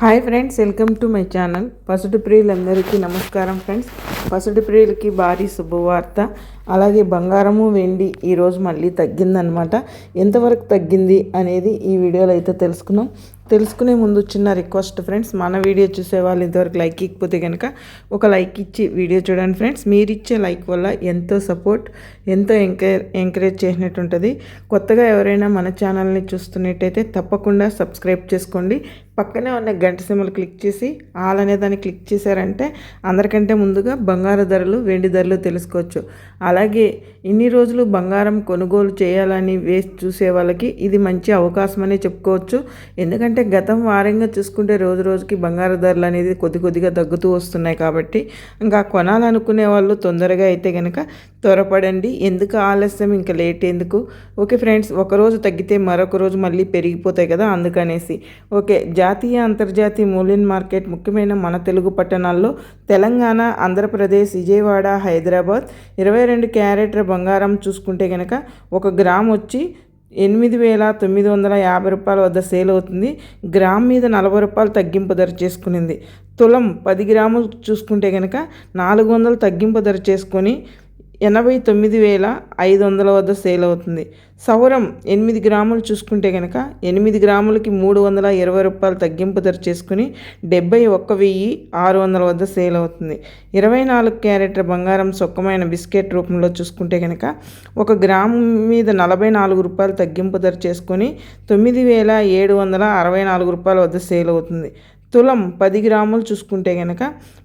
Hi friends welcome to my channel. పసుడు ప్రియులందరికీ నమస్కారం friends. పసుటి ప్రియులకి భారీ శుభవార్త. అలాగే బంగారము వెండి ఈరోజు మళ్ళీ తగ్గిందనమాట ఎంతవరకు తగ్గింది అనేది ఈ వీడియోలో అయితే తెలుసుకున్నాం. తెలుసుకునే ముందు చిన్న రిక్వెస్ట్ ఫ్రెండ్స్ మన వీడియో చూసే వాళ్ళు ఇంతవరకు లైక్ ఇకపోతే కనుక ఒక లైక్ ఇచ్చి వీడియో చూడండి ఫ్రెండ్స్. మీరు ఇచ్చే లైక్ వల్ల ఎంతో సపోర్ట్ ఎంతో ఎంకరేజ్ ఎంకరేజ్ చేసినట్టు ఉంటుంది కొత్తగా ఎవరైనా మన ఛానల్ని చూస్తున్నట్టయితే తప్పకుండా సబ్స్క్రైబ్ చేసుకోండి. పక్కనే ఉన్న గంట సిమ్మలు క్లిక్ చేసి ఆల్ అనే దాన్ని క్లిక్ చేశారంటే అందరికంటే ముందుగా బంగారు ధరలు వెండి ధరలు తెలుసుకోవచ్చు. అలాగే ఇన్ని రోజులు బంగారం కొనుగోలు చేయాలని వేసి చూసే వాళ్ళకి ఇది మంచి అవకాశమనే చెప్పుకోవచ్చు. ఎందుకంటే గతం వారంగా చూసుకుంటే రోజు రోజుకి బంగారు ధరలు అనేది కొద్ది కొద్దిగా తగ్గుతూ వస్తున్నాయి కాబట్టి ఇంకా కొనాలనుకునే వాళ్ళు తొందరగా అయితే కనుక త్వరపడండి. ఎందుకు ఆలస్యం? ఇంకా లేట్ ఎందుకు? ఓకే ఫ్రెండ్స్ ఒకరోజు తగ్గితే మరొక రోజు మళ్ళీ పెరిగిపోతాయి కదా అందుకనేసి. ఓకే జాతీయ అంతర్జాతీయ మూల్యం మార్కెట్ ముఖ్యమైన మన తెలుగు పట్టణాల్లో తెలంగాణ ఆంధ్రప్రదేశ్ విజయవాడ హైదరాబాద్ ఇరవై రెండు క్యారెట్ల బంగారం చూసుకుంటే కనుక ఒక గ్రామ్ వచ్చి ఎనిమిది వేల తొమ్మిది వందల యాభై రూపాయల వద్ద సేల్ అవుతుంది. గ్రామ్ మీద నలభై రూపాయలు తగ్గింపు ధర చేసుకునింది. తులం పది గ్రాములు చూసుకుంటే కనుక నాలుగు వందలు తగ్గింపు ధర చేసుకొని ఎనభై తొమ్మిది వేల ఐదు వందల వద్ద సేల్ అవుతుంది. సౌరం ఎనిమిది గ్రాములు చూసుకుంటే కనుక ఎనిమిది గ్రాములకి మూడు వందల ఇరవై రూపాయలు తగ్గింపు ధర చేసుకుని డెబ్బై ఒక్క వెయ్యి ఆరు వందల వద్ద సేల్ అవుతుంది. ఇరవై నాలుగు క్యారెట్ల బంగారం సొక్కమైన బిస్కెట్ రూపంలో చూసుకుంటే కనుక ఒక గ్రాము మీద నలభై నాలుగు రూపాయలు తగ్గింపు ధర చేసుకొని తొమ్మిది వేల ఏడు వందల అరవై నాలుగు రూపాయల వద్ద సేల్ అవుతుంది. తులం పది గ్రాములు చూసుకుంటే కనుక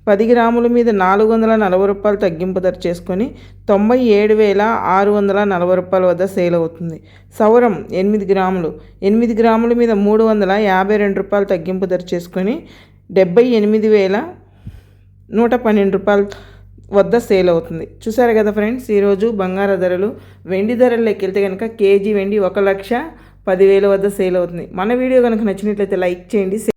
పది గ్రాముల మీద నాలుగు వందల నలభై రూపాయలు తగ్గింపు ధర చేసుకొని తొంభై ఏడు వేల ఆరు వందల నలభై రూపాయల వద్ద సేల్ అవుతుంది. సౌరం ఎనిమిది గ్రాములు. ఎనిమిది గ్రాముల మీద మూడు వందల యాభై రెండు రూపాయలు తగ్గింపు ధర చేసుకొని డెబ్బై ఎనిమిది వేల నూట పన్నెండు రూపాయలు వద్ద సేల్ అవుతుంది. చూసారు కదా ఫ్రెండ్స్ ఈరోజు బంగారు ధరలు వెండి ధరల్లోకి వెళ్తే కనుక కేజీ వెండి ఒక లక్ష పదివేల వద్ద సేల్ అవుతుంది. మన వీడియో కనుక నచ్చినట్లయితే లైక్ చేయండి